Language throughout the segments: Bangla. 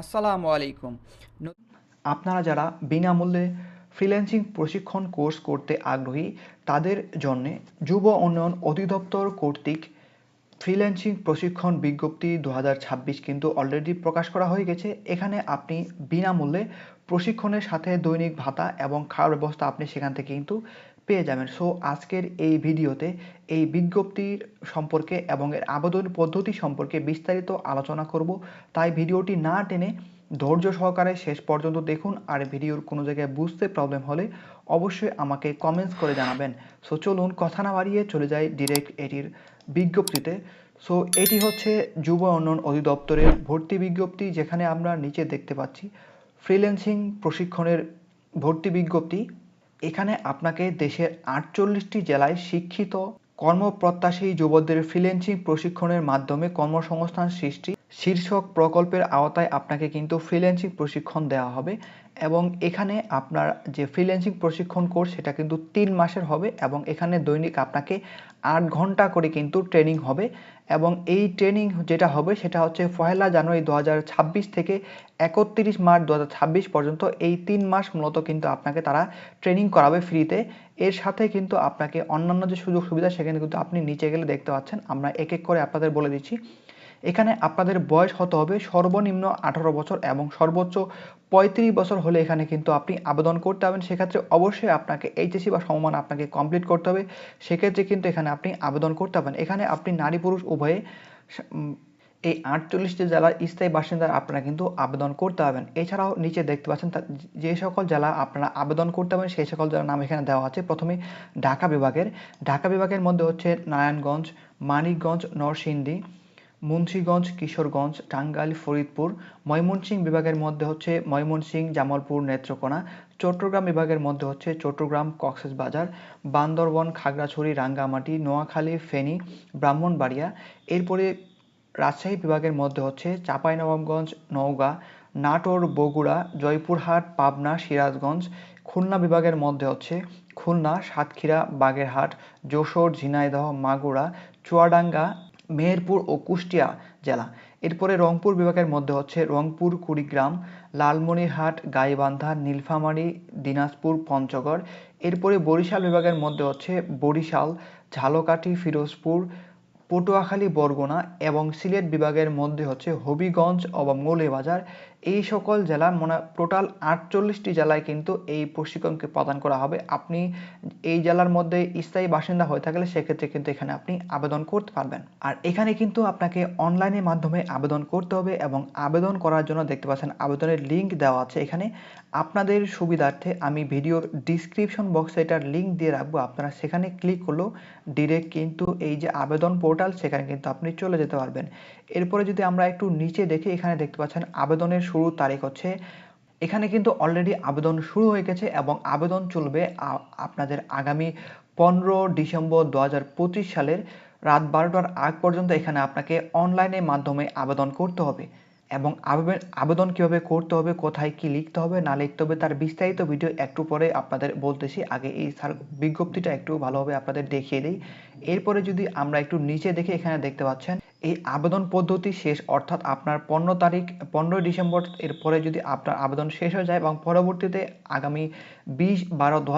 আসসালামু আলাইকুম। আপনারা যারা বিনামূল্যে ফ্রিল্যান্সিং প্রশিক্ষণ কোর্স করতে আগ্রহী তাদের জন্য যুব উন্নয়ন অধিদপ্তর কর্তৃক ফ্রিল্যান্সিং প্রশিক্ষণ বিজ্ঞপ্তি দু হাজার ছাব্বিশ কিন্তু অলরেডি প্রকাশ করা হয়ে গেছে। এখানে আপনি বিনামূল্যে প্রশিক্ষণের সাথে দৈনিক ভাতা এবং খাওয়ার ব্যবস্থা আপনি সেখান থেকে কিন্তু পেয়ে যাবেন। সো আজকের এই ভিডিওতে এই বিজ্ঞপ্তির সম্পর্কে এবং এর আবেদন পদ্ধতি সম্পর্কে বিস্তারিত আলোচনা করব। তাই ভিডিওটি না টেনে ধৈর্য সহকারে শেষ পর্যন্ত দেখুন। আর ভিডিওর কোনো জায়গায় বুঝতে প্রবলেম হলে অবশ্যই আমাকে কমেন্টস করে জানাবেন। সো চলুন কথা না বাড়িয়ে চলে যাই ডিরেক্ট এটির বিজ্ঞপ্তিতে। সো এটি হচ্ছে যুব উন্নয়ন অধিদপ্তরের ভর্তি বিজ্ঞপ্তি যেখানে আমরা নিচে দেখতে পাচ্ছি। ফ্রিল্যান্সিং প্রশিক্ষণের ভর্তি বিজ্ঞপ্তি। এখানে আপনাকে দেশের আটচল্লিশটি জেলায় শিক্ষিত, কর্মপ্রত্যাশী যুবকদের ফ্রিল্যান্সিং প্রশিক্ষণের মাধ্যমে কর্মসংস্থান সৃষ্টি। শীর্ষক প্রকল্পের আওতায় আপনাকে কিন্তু ফ্রিল্যান্সিং প্রশিক্ষণ দেওয়া হবে। এবং এখানে আপনার যে ফ্রিল্যান্সিং প্রশিক্ষণ কোর্স সেটা কিন্তু তিন মাসের হবে এবং এখানে দৈনিক আপনাকে আট ঘণ্টা করে কিন্তু ট্রেনিং হবে এবং এই ট্রেনিং যেটা হবে, সেটা হচ্ছে পয়লা জানুয়ারি দু হাজার ছাব্বিশ থেকে একত্রিশ মার্চ দু হাজার ছাব্বিশ পর্যন্ত এই তিন মাস মূলত কিন্তু আপনাকে তারা ট্রেনিং করাবে ফ্রিতে এর সাথে কিন্তু আপনাকে অন্যান্য যে সুযোগ সুবিধা সেখানে কিন্তু আপনি নিচে গেলে দেখতে পাচ্ছেন, আমরা এক এক করে আপনাদের বলে দিচ্ছি। এখানে আপনাদের বয়স হতে হবে সর্বনিম্ন আঠারো বছর এবং সর্বোচ্চ পঁয়ত্রিশ বছর হলে এখানে কিন্তু আপনি আবেদন করতে হবেন সেক্ষেত্রে অবশ্যই আপনাকে এইচএসসি বা সমমান আপনাকে কমপ্লিট করতে হবে। সেক্ষেত্রে কিন্তু এখানে আপনি আবেদন করতে হবেন এখানে আপনি নারী পুরুষ উভয়ে এই আটচল্লিশটি জেলার স্থায়ী বাসিন্দা আপনারা কিন্তু আবেদন করতে হবেন এছাড়াও নিচে দেখতে পাচ্ছেন যে সকল জেলা আপনারা আবেদন করতে হবেন সেই সকল জেলার নাম এখানে দেওয়া আছে। প্রথমে ঢাকা বিভাগের। ঢাকা বিভাগের মধ্যে হচ্ছে নারায়ণগঞ্জ, মানিকগঞ্জ, নরসিংদী মুন্সীগঞ্জ, কিশোরগঞ্জ, টাঙ্গাইল, ফরিদপুর, ময়মনসিংহ বিভাগের মধ্যে হচ্ছে ময়মনসিংহ, জামালপুর, নেত্রকোনা, চট্টগ্রাম বিভাগের মধ্যে হচ্ছে চট্টগ্রাম, কক্সবাজার, বান্দরবন, খাগড়াছড়ি, রাঙ্গামাটি, নোয়াখালী, ফেনী, ব্রাহ্মণবাড়িয়া। এরপরে রাজশাহী বিভাগের মধ্যে হচ্ছে চাঁপাইনবাবগঞ্জ, নওগাঁ, নাটোর, বগুড়া, জয়পুরহাট, পাবনা, সিরাজগঞ্জ, খুলনা বিভাগের মধ্যে হচ্ছে খুলনা, সাতক্ষীরা, বাগেরহাট, যশোর, ঝিনাইদহ, মাগুরা, চুয়াডাঙ্গা মেহেরপুর ও কুষ্টিয়া জেলা। এরপরে রংপুর বিভাগের মধ্যে হচ্ছে রংপুর, কুড়িগ্রাম, লালমনিরহাট, গাইবান্ধা, নীলফামারী, দিনাজপুর, পঞ্চগড়। এরপরে বরিশাল বিভাগের মধ্যে হচ্ছে বরিশাল, ঝালকাঠি, ফিরোজপুর, পটুয়াখালী, বরগুনা এবং সিলেট বিভাগের মধ্যে হচ্ছে হবিগঞ্জ এবং মৌলভীবাজার এই সকল জেলা মনে টোটাল আটচল্লিশটি জেলায় কিন্তু এই প্রশিক্ষণকে প্রদান করা হবে। আপনি এই জেলার মধ্যে স্থায়ী বাসিন্দা হয়ে থাকলে সেক্ষেত্রে কিন্তু এখানে আপনি আবেদন করতে পারবেন। আর এখানে কিন্তু আপনাকে অনলাইনের মাধ্যমে আবেদন করতে হবে এবং আবেদন করার জন্য দেখতে পাচ্ছেন আবেদনের লিঙ্ক দেওয়া আছে এখানে। আপনাদের সুবিধার্থে আমি ভিডিওর ডিসক্রিপশন বক্সে এটার লিঙ্ক দিয়ে রাখব। আপনারা সেখানে ক্লিক করলেও ডিরেক্ট কিন্তু এই যে আবেদন পোর্টাল, সেখানে কিন্তু আপনি চলে যেতে পারবেন। এরপরে যদি আমরা একটু নিচে দেখি, এখানে দেখতে পাচ্ছেন আবেদনের শুরুর তারিখ হচ্ছে। এখানে কিন্তু অলরেডি আবেদন শুরু হয়ে গেছে এবং আবেদন চলবে আপনাদের আগামী পনেরো ডিসেম্বর দু হাজার পঁচিশ সালের রাত বারোটার আগ পর্যন্ত এখানে আপনাকে অনলাইনের মাধ্যমে আবেদন করতে হবে। এবং আবেদন আবেদন কীভাবে করতে হবে, কোথায় কি লিখতে হবে, না লিখতে হবে, তার বিস্তারিত ভিডিও একটু পরে আপনাদের বলতেছি। আগে এই সার, বিজ্ঞপ্তিটা একটু ভালোভাবে আপনাদের দেখিয়ে দিই। এরপরে যদি আমরা একটু নিচে দেখে, এখানে দেখতে পাচ্ছেন এই আবেদন পদ্ধতি শেষ, অর্থাৎ আপনার পনেরো তারিখ, পনেরোই ডিসেম্বর এর পরে যদি আপনার আবেদন শেষ হয়ে যায় এবং পরবর্তীতে আগামী বিশ বারো দু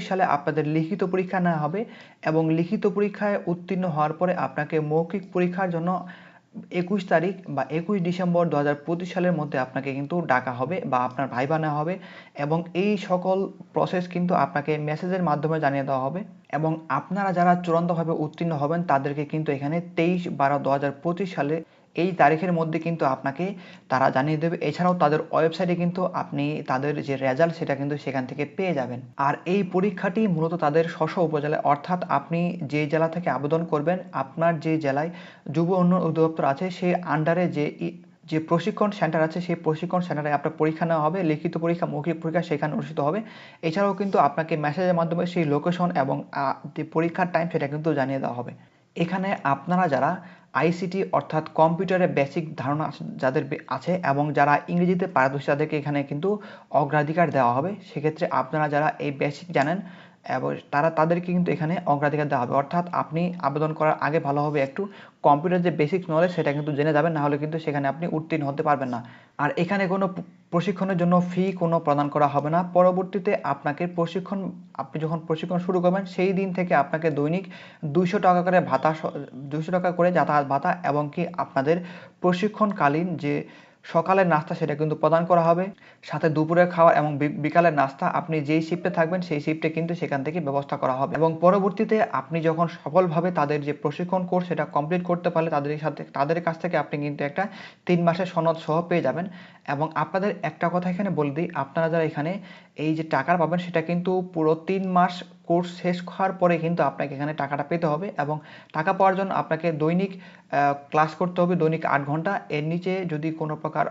সালে আপনাদের লিখিত পরীক্ষা নেওয়া হবে এবং লিখিত পরীক্ষায় উত্তীর্ণ হওয়ার পরে আপনাকে মৌখিক পরীক্ষার জন্য একুশ তারিখ বা একুশ ডিসেম্বর দু হাজার পঁচিশ সালের মধ্যে আপনাকে কিন্তু ডাকা হবে বা আপনার ভাইবা নেওয়া হবে এবং এই সকল প্রসেস কিন্তু আপনাকে মেসেজের মাধ্যমে জানিয়ে দেওয়া হবে এবং আপনারা যারা চূড়ান্তভাবে উত্তীর্ণ হবেন তাদেরকে কিন্তু এখানে তেইশ বারো দু সালে এই তারিখের মধ্যে কিন্তু আপনাকে তারা জানিয়ে দেবে। এছাড়াও তাদের ওয়েবসাইটে কিন্তু আপনি তাদের যে রেজাল্ট, সেটা কিন্তু সেখান থেকে পেয়ে যাবেন। আর এই পরীক্ষাটি মূলত তাদের স্ব উপজেলায়, অর্থাৎ আপনি যে জেলা থেকে আবেদন করবেন, আপনার যে জেলায় যুব উন্নয়ন অধিদপ্তর আছে সেই আন্ডারে যে যে প্রশিক্ষণ সেন্টার আছে, সেই প্রশিক্ষণ সেন্টারে আপনার পরীক্ষা নেওয়া হবে, লিখিত পরীক্ষা, মৌখিক পরীক্ষা সেখানে অনুষ্ঠিত হবে। এছাড়াও কিন্তু আপনাকে মেসেজের মাধ্যমে সেই লোকেশন এবং যে পরীক্ষার টাইম সেটা কিন্তু জানিয়ে দেওয়া হবে। এখানে আপনারা যারা আইসিটি অর্থাৎ কম্পিউটারের বেসিক ধারণা যাদের আছে এবং যারা ইংরেজিতে পারদর্শী, তাদেরকে এখানে কিন্তু অগ্রাধিকার দেওয়া হবে। সেক্ষেত্রে আপনারা যারা এই বেসিক জানেন, এবং তারা, তাদেরকে কিন্তু এখানে অগ্রাধিকার দেওয়া হবে। অর্থাৎ আপনি আবেদন করার আগে ভালোভাবে একটু কম্পিউটার যে বেসিক নলেজ সেটা কিন্তু জেনে যাবেন না হলে কিন্তু সেখানে আপনি উত্তীর্ণ হতে পারবেন না। আর এখানে কোনো প্রশিক্ষণের জন্য ফি কোনো প্রদান করা হবে না। পরবর্তীতে আপনাকে প্রশিক্ষণ, আপনি যখন প্রশিক্ষণ শুরু করবেন, সেই দিন থেকে আপনাকে দৈনিক দুইশো টাকা করে ভাতা দুইশো টাকা করে যাতায়াত ভাতা এবং কি আপনাদের প্রশিক্ষণকালীন যে সকালের নাস্তা সেটা কিন্তু প্রদান করা হবে। সাথে দুপুরের খাওয়া এবং বিকালের নাস্তা আপনি যেই শিফটে থাকবেন সেই শিফটে কিন্তু সেখান থেকে ব্যবস্থা করা হবে। এবং পরবর্তীতে আপনি যখন সফলভাবে তাদের যে প্রশিক্ষণ কোর্স সেটা কমপ্লিট করতে পারলে তাদের সাথে, তাদের কাছ থেকে আপনি কিন্তু একটা তিন মাসের সনদ সহ পেয়ে যাবেন। এবং আপনাদের একটা কথা এখানে বলে দিই, আপনারা যারা এখানে এই যে টাকা পাবেন সেটা কিন্তু পুরো তিন মাস কোর্স শেষ হওয়ার পরে কিন্তু আপনাকে এখানে টাকাটা পেতে হবে এবং টাকা পাওয়ার জন্য আপনাকে দৈনিক ক্লাস করতে হবে দৈনিক আট ঘণ্টা। এর নিচে যদি কোনো প্রকার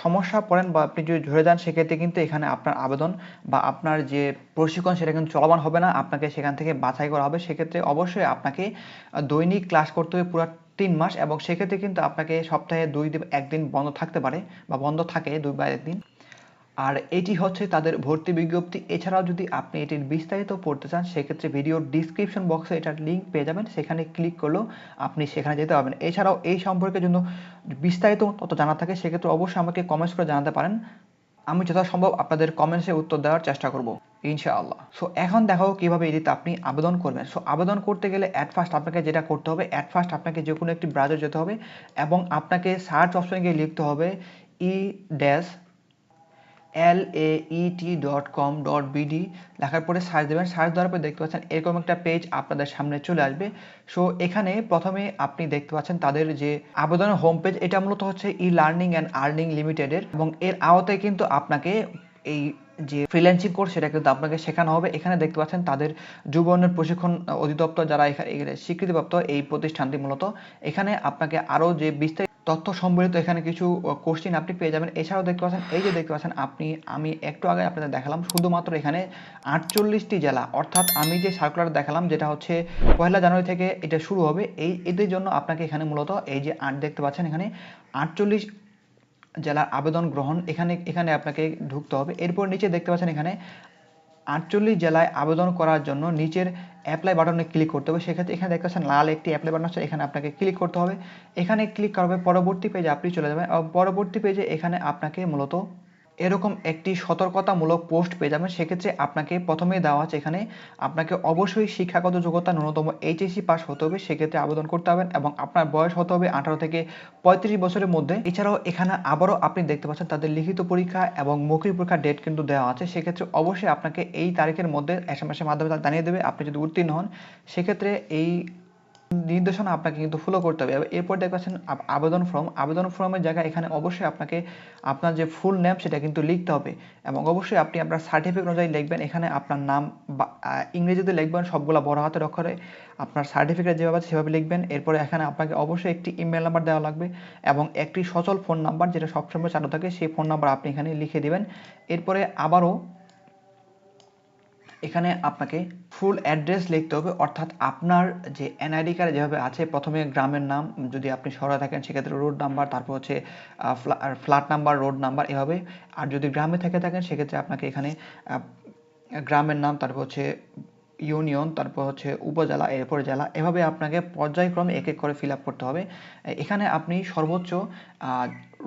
সমস্যা পড়েন বা আপনি যদি ঝরে যান, সেক্ষেত্রে কিন্তু এখানে আপনার আবেদন বা আপনার যে প্রশিক্ষণ সেটা কিন্তু চলমান হবে না। আপনাকে সেখান থেকে বাছাই করা হবে। সেক্ষেত্রে অবশ্যই আপনাকে দৈনিক ক্লাস করতে হবে পুরো তিন মাস এবং সেক্ষেত্রে কিন্তু আপনাকে সপ্তাহে দুই দিন, একদিন বন্ধ থাকতে পারে বা বন্ধ থাকে দুই বা একদিন। আর এটি হচ্ছে তাদের ভর্তি বিজ্ঞপ্তি। এছাড়াও যদি আপনি এটির বিস্তারিত পড়তে চান, সেক্ষেত্রে ভিডিওর ডিসক্রিপশন বক্সে এটার লিঙ্ক পেয়ে যাবেন। সেখানে ক্লিক করলেও আপনি সেখানে যেতে পারবেন। এছাড়াও এই সম্পর্কে জন্য বিস্তারিত তত জানা থাকে, সেক্ষেত্রে অবশ্যই আমাকে কমেন্টস করে জানাতে পারেন। আমি যথাসম্ভব আপনাদের কমেন্টসে উত্তর দেওয়ার চেষ্টা করব, ইনশাআল্লাহ। সো এখন দেখো কীভাবে এটিতে আপনি আবেদন করবেন। সো আবেদন করতে গেলে অ্যাট ফার্স্ট আপনাকে যেটা করতে হবে অ্যাট ফার্স্ট আপনাকে যে কোনো একটি ব্রাউজার যেতে হবে এবং আপনাকে সার্চ অপশনে গিয়ে লিখতে হবে E dash L A ET dot com dot BD লেখার পরে সার্চ দেবেন। সার্চ দেওয়ার পরে দেখতে পাচ্ছেন এরকম একটা পেজ আপনাদের সামনে চলে আসবে। সো এখানে প্রথমে আপনি দেখতে পাচ্ছেন তাদের যে আবেদনের হোম পেজ এটা মূলত হচ্ছে ই লার্নিং অ্যান্ড আর্নিং লিমিটেডের এবং এর আওতায় কিন্তু আপনাকে এই যে ফ্রিল্যান্সিং কোর্স সেটা কিন্তু আপনাকে শেখানো হবে। এখানে দেখতে পাচ্ছেন তাদের যুব উন্নয়ন প্রশিক্ষণ অধিদপ্তর যারা এখানে স্বীকৃতিপ্রাপ্ত এই প্রতিষ্ঠানটি মূলত। এখানে আপনাকে আরও যে বিস্তারিত তথ্য সম্বলিত এখানে কিছু কোশ্চিন আপনি পেয়ে যাবেন। এছাড়াও দেখতে পাচ্ছেন, এই যে দেখতে পাচ্ছেন, আপনি, আমি একটু আগে আপনাদের দেখালাম, শুধুমাত্র এখানে আটচল্লিশটি জেলা, অর্থাৎ আমি যে সার্কুলার দেখালাম, যেটা হচ্ছে পয়লা জানুয়ারি থেকে এটা শুরু হবে, এই, এদের জন্য আপনাকে এখানে মূলত এই যে আট দেখতে পাচ্ছেন, এখানে আটচল্লিশ জেলার আবেদন গ্রহণ, এখানে এখানে আপনাকে ঢুকতে হবে। এরপর নিচে দেখতে পাচ্ছেন, এখানে আটচল্লিশ জেলায় আবেদন করার জন্য নিচের অ্যাপ্লাই বাটনে ক্লিক করতে হবে। সেক্ষেত্রে এখানে দেখতে পাচ্ছেন লাল একটি অ্যাপ্লাই বাটন আছে, এখানে আপনাকে ক্লিক করতে হবে। এখানে ক্লিক করবে পরবর্তী পেজে আপনি চলে যাবেন এবং পরবর্তী পেজে এখানে আপনাকে মূলত এরকম একটি সতর্কতামূলক পোস্ট পেয়ে যাবেন। সেক্ষেত্রে আপনাকে প্রথমেই দেওয়া আছে এখানে, আপনাকে অবশ্যই শিক্ষাগত যোগ্যতা ন্যূনতম এইচএসসি পাস হতে হবে। সেক্ষেত্রে আবেদন করতে হবে এবং আপনার বয়স হতে হবে আঠারো থেকে পঁয়ত্রিশ বছরের মধ্যে। এছাড়াও এখানে আবারও আপনি দেখতে পাচ্ছেন তাদের লিখিত পরীক্ষা এবং মৌখিক পরীক্ষার ডেট কিন্তু দেওয়া আছে। সেক্ষেত্রে অবশ্যই আপনাকে এই তারিখের মধ্যে এস এম এর মাধ্যমে জানিয়ে দেবে। আপনি যদি উত্তীর্ণ হন, সেক্ষেত্রে এই নির্দেশনা আপনাকে কিন্তু ফলো করতে হবে। এরপর দেখতে পাচ্ছেন আবেদন ফর্ম আবেদন ফর্মের জায়গায় এখানে অবশ্যই আপনাকে আপনার যে ফুল নেম সেটা কিন্তু লিখতে হবে এবং অবশ্যই আপনি আপনার সার্টিফিকেট অনুযায়ী লিখবেন। এখানে আপনার নাম ইংরেজিতে লিখবেন, সবগুলো বড় হাতের অক্ষরে। আপনার সার্টিফিকেট যেভাবে আছে সেভাবে লিখবেন। এরপরে এখানে আপনাকে অবশ্যই একটি ইমেল নাম্বার দেওয়া লাগবে এবং একটি সচল ফোন নাম্বার যেটা সবসময় চালু থাকে, সেই ফোন নাম্বার আপনি এখানে লিখে দিবেন। এরপরে আবারও এখানে আপনাকে ফুল অ্যাড্রেস লিখতে হবে, অর্থাৎ আপনার যে এনআইডি কার্ড যেভাবে আছে, প্রথমে গ্রামের নাম, যদি আপনি শহরে থাকেন, সেক্ষেত্রে রোড নাম্বার তারপর হচ্ছে ফ্ল্যাট নাম্বার রোড নাম্বার এভাবে। আর যদি গ্রামে থেকে থাকেন, সেক্ষেত্রে আপনাকে এখানে গ্রামের নাম, তারপর হচ্ছে ইউনিয়ন তারপর হচ্ছে উপজেলা, এরপর জেলা, এভাবে আপনাকে পর্যায়ক্রমে এক এক করে ফিল করতে হবে। এখানে আপনি সর্বোচ্চ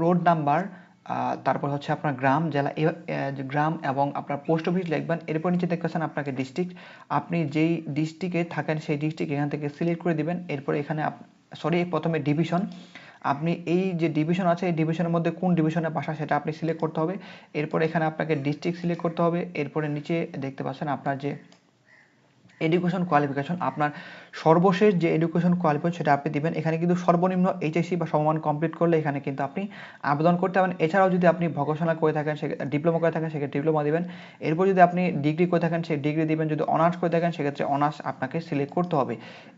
রোড নাম্বার তারপর হচ্ছে আপনার গ্রাম, জেলা গ্রাম এবং আপনার পোস্ট অফিস লিখবেন। এরপর নিচে দেখতে পাচ্ছেন আপনাকে ডিস্ট্রিক্ট আপনি যেই ডিস্ট্রিক্টে থাকেন, সেই ডিস্ট্রিক্ট এখান থেকে সিলেক্ট করে দিবেন। এরপর এখানে সরি প্রথমে ডিভিশন আপনি এই যে ডিভিশন আছে, এই ডিভিশনের মধ্যে কোন ডিভিশনের বাসা সেটা আপনি সিলেক্ট করতে হবে। এরপর এখানে আপনাকে ডিস্ট্রিক্ট সিলেক্ট করতে হবে। এরপরে নিচে দেখতে পাচ্ছেন আপনার যে এডুকেশন কোয়ালিফিকেশন আপনার সর্বশেষ যে এডুকেশন কোয়ালিফিকেশন সেটা আপনি দিবেন, এখানে কিন্তু সর্বনিম্ন এইচএসসি বা সমমান কমপ্লিট করলে এখানে কিন্তু আপনি আবেদন করতে পারেন। এছাড়াও যদি আপনি ভোকেশনাল করে থাকেন সে ডিপ্লোমা করে থাকেন, সেক্ষেত্রে ডিপ্লোমা দিবেন। এরপর যদি আপনি ডিগ্রি করে থাকেন, সেই ডিগ্রি দিবেন। যদি অনার্স করে থাকেন, সেক্ষেত্রে অনার্স আপনাকে সিলেক্ট করতে হবে।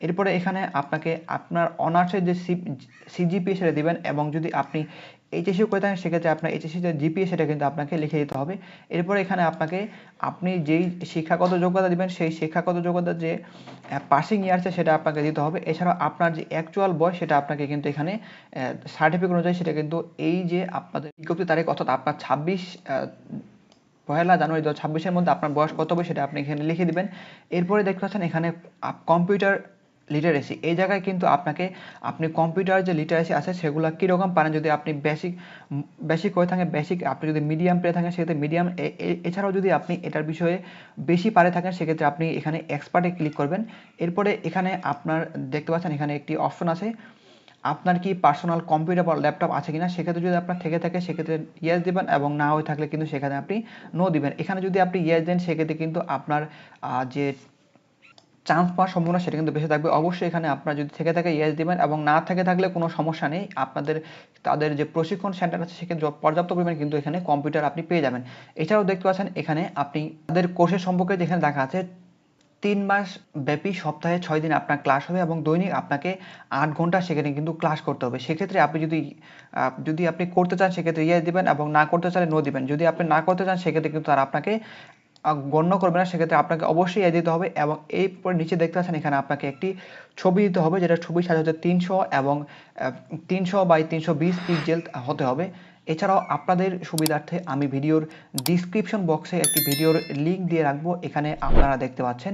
এরপরে এখানে আপনাকে, আপনার অনার্সের যে সিজিপিএ সেটা দিবেন এবং যদি আপনি এইচএসসি করে থাকেন সেক্ষেত্রে আপনার এইচএসসি যে জিপিএ সেটা কিন্তু আপনাকে লিখে দিতে হবে। এরপরে এখানে আপনাকে আপনি যেই শিক্ষাগত যোগ্যতা দিবেন, সেই শিক্ষাগত যোগ্যতা যে পাসিং ইয়ার আছে সেটা আপনাকে দিতে হবে। এছাড়াও আপনার যে অ্যাকচুয়াল বয়স সেটা আপনাকে কিন্তু এখানে সার্টিফিকেট অনুযায়ী সেটা কিন্তু এই যে আপনাদের বিজ্ঞপ্তি তারিখ অর্থাৎ আপনার ছাব্বিশ পহেলা জানুয়ারি দু হাজার ছাব্বিশের মধ্যে আপনার বয়স কত হবে সেটা আপনি এখানে লিখে দিবেন। এরপরে দেখতে পাচ্ছেন এখানে কম্পিউটার লিটারেসি এই জায়গায় কিন্তু আপনাকে, আপনি কম্পিউটার যে লিটারেসি আছে সেগুলো কীরকম পারেন? যদি আপনি বেসিক বেসিক হয়ে থাকেন বেসিক আপনি যদি মিডিয়াম পেয়ে থাকেন, সেক্ষেত্রে মিডিয়াম এছাড়াও যদি আপনি এটার বিষয়ে বেশি পারে থাকেন, সেক্ষেত্রে আপনি এখানে এক্সপার্টে ক্লিক করবেন। এরপরে এখানে আপনার, দেখতে পাচ্ছেন এখানে একটি অপশন আছে। আপনার কি পার্সোনাল কম্পিউটার বা ল্যাপটপ আছে কিনা? সেক্ষেত্রে যদি আপনার থেকে থাকে, সেক্ষেত্রে ইয়েস দিবেন এবং না হয়ে থাকলে কিন্তু সেখানে আপনি নো দিবেন। এখানে যদি আপনি ইয়েস দেন, সেক্ষেত্রে কিন্তু আপনার যে চান্স পাওয়ার সম্ভাবনা সেটা কিন্তু বেশি থাকবে। অবশ্যই এখানে আপনার যদি থেকে থাকে ইয়েস দিবেন এবং না থেকে থাকলে কোনো সমস্যা নেই। আপনাদের, তাদের যে প্রশিক্ষণ সেন্টার আছে সেখানে পর্যাপ্ত পরিমাণে কিন্তু এখানে কম্পিউটার আপনি পেয়ে যাবেন। এছাড়াও দেখতে পাচ্ছেন এখানে আপনি তাদের কোর্সের সম্পর্কে যেখানে দেখা আছে, তিন মাস ব্যাপী সপ্তাহে ছয় দিন আপনার ক্লাস হবে এবং দৈনিক আপনাকে আট ঘণ্টা সেখানে কিন্তু ক্লাস করতে হবে। সেক্ষেত্রে আপনি যদি যদি আপনি করতে চান সেক্ষেত্রে ইয়ে দিবেন এবং না করতে চান নো দিবেন যদি আপনি না করতে চান সেক্ষেত্রে কিন্তু তারা আপনাকে গণ্য করবে না, সেক্ষেত্রে আপনাকে অবশ্যই এ দিতে হবে এবং এই নিচে দেখতে পাচ্ছেন এখানে আপনাকে একটি ছবি দিতে হবে, যেটা ছবি সাইজ হচ্ছে তিনশো এবং তিনশো বাই তিনশো বিশ পিক্সেল হতে হবে। এছাড়াও আপনাদের সুবিধার্থে আমি ভিডিওর ডিসক্রিপশন বক্সে একটি ভিডিওর লিঙ্ক দিয়ে রাখব, এখানে আপনারা দেখতে পাচ্ছেন।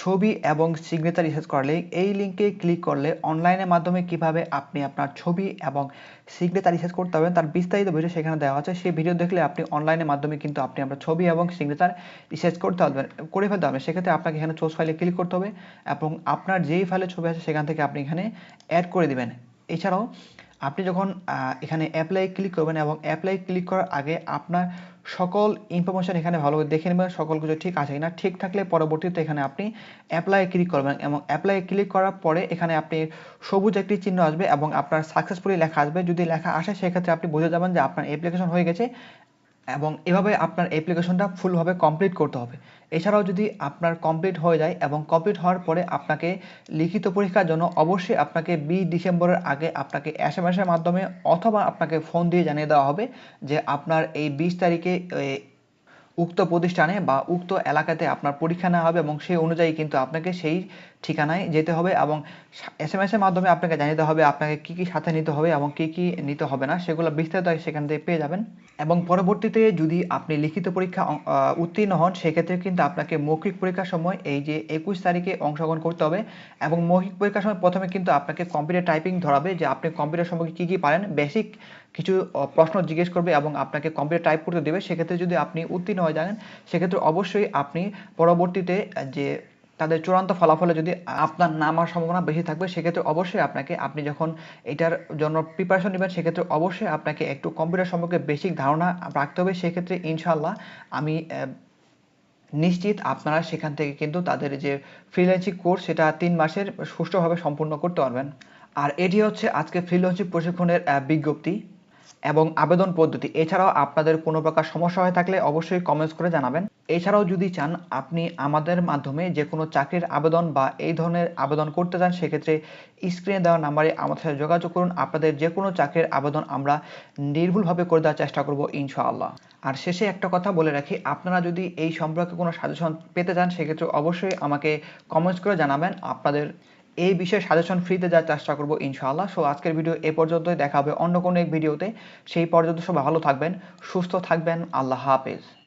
ছবি এবং সিগনেচার রিসার্চ করলে, এই লিঙ্কে ক্লিক করলে অনলাইনের মাধ্যমে কীভাবে আপনি আপনার ছবি এবং সিগনেচার রিসার্চ করতে হবে তার বিস্তারিত ভিডিও সেখানে দেওয়া আছে। সেই ভিডিও দেখলে আপনি অনলাইনের মাধ্যমে কিন্তু আপনি আপনার ছবি এবং সিগনেচার রিসার্চ করতে পারবেন, করে ফেলতে হবে সেক্ষেত্রে আপনাকে এখানে চোজ ফাইলে ক্লিক করতে হবে এবং আপনার যেই ফাইলে ছবি আছে সেখান থেকে আপনি এখানে অ্যাড করে দিবেন। এছাড়াও আপনি যখন এখানে অ্যাপ্লাই ক্লিক করবেন এবং অ্যাপ্লাই ক্লিক করার আগে আপনার সকল ইনফরমেশন এখানে ভালো দেখে নেবেন, সকল কিছু ঠিক আছে কিনা, ঠিক থাকলে পরবর্তীতে এখানে আপনি অ্যাপ্লাই ক্লিক করবেন এবং অ্যাপ্লাই ক্লিক করার পরে এখানে আপনি সবুজ একটি চিহ্ন আসবে এবং আপনার সাকসেসফুলি লেখা আসবে। যদি লেখা আসে, সেক্ষেত্রে আপনি বুঝে যাবেন যে আপনার অ্যাপ্লিকেশন হয়ে গেছে। এবং এভাবে আপনার অ্যাপ্লিকেশনটা ফুলভাবে কমপ্লিট করতে হবে। এছাড়াও যদি আপনার কমপ্লিট হয়ে যায় এবং কমপ্লিট হওয়ার পরে আপনাকে লিখিত পরীক্ষার জন্য অবশ্যই আপনাকে বি ডিসেম্বরের আগে আপনাকে এস এম এসের মাধ্যমে অথবা আপনাকে ফোন দিয়ে জানিয়ে দেওয়া হবে যে আপনার এই বিশ তারিখে উক্ত প্রতিষ্ঠানে বা উক্ত এলাকাতে আপনার পরীক্ষা নেওয়া হবে এবং সেই অনুযায়ী কিন্তু আপনাকে সেই ঠিকানায় যেতে হবে এবং এস এম এর মাধ্যমে আপনাকে দেওয়া হবে আপনাকে কি কি সাথে নিতে হবে এবং কি কি নিতে হবে না, সেগুলো বিস্তারিত সেখান থেকে পেয়ে যাবেন। এবং পরবর্তীতে যদি আপনি লিখিত পরীক্ষা উত্তীর্ণ হন, সেক্ষেত্রে কিন্তু আপনাকে মৌখিক পরীক্ষার সময় এই যে একুশ তারিখে অংশগ্রহণ করতে হবে এবং মৌখিক পরীক্ষার সময় প্রথমে কিন্তু আপনাকে কম্পিউটার টাইপিং ধরাবে যে আপনি কম্পিউটার সম্পর্কে কী কী পারেন বেসিক কিছু প্রশ্ন জিজ্ঞেস করবে এবং আপনাকে কম্পিউটার টাইপ করতে দেবে, সেক্ষেত্রে যদি আপনি উত্তীর্ণ হয়ে যান, সেক্ষেত্রে অবশ্যই আপনি পরবর্তীতে যে তাদের চূড়ান্ত ফলাফলে যদি আপনার নাম হওয়ার সম্ভাবনা বেশি থাকবে, সেক্ষেত্রে অবশ্যই আপনাকে, আপনি যখন এটার জন্য প্রিপারেশন নেবেন, সেক্ষেত্রে অবশ্যই আপনাকে একটু কম্পিউটার সম্পর্কে বেসিক ধারণা রাখতে হবে। সেক্ষেত্রে ইনশাল্লাহ আমি নিশ্চিত আপনারা সেখান থেকে কিন্তু তাদের যে ফ্রিল্যান্সিং কোর্স সেটা তিন মাসের সুষ্ঠুভাবে সম্পূর্ণ করতে পারবেন। আর এটি হচ্ছে আজকে ফ্রিল্যান্সিং প্রশিক্ষণের বিজ্ঞপ্তি। এবং আবেদন পদ্ধতি। এছাড়াও আপনাদের কোনো প্রকার সমস্যা হয়ে থাকলে অবশ্যই কমেন্টস করে জানাবেন। এছাড়াও যদি চান, আপনি আমাদের মাধ্যমে যে কোনো চাকরির আবেদন বা এই ধরনের আবেদন করতে চান, সেক্ষেত্রে স্ক্রিনে দেওয়া নাম্বারে আমাদের সাথে যোগাযোগ করুন। আপনাদের যে কোনো চাকরির আবেদন আমরা নির্ভুলভাবে করে দেওয়ার চেষ্টা করব ইনশাআল্লাহ। আর শেষে একটা কথা বলে রাখি, আপনারা যদি এই সম্পর্কে কোনো সাজেশন পেতে চান, সেক্ষেত্রে অবশ্যই আমাকে কমেন্টস করে জানাবেন। আপনাদের এই বিষয়ে সাজেশন ফ্রিতে যাওয়ার চেষ্টা করব ইনশাআল্লাহ। সো আজকের ভিডিও এ পর্যন্তই। দেখা হবে অন্য কোনো এক ভিডিওতে সেই পর্যন্ত সবাই ভালো থাকবেন, সুস্থ থাকবেন। আল্লাহ হাফেজ।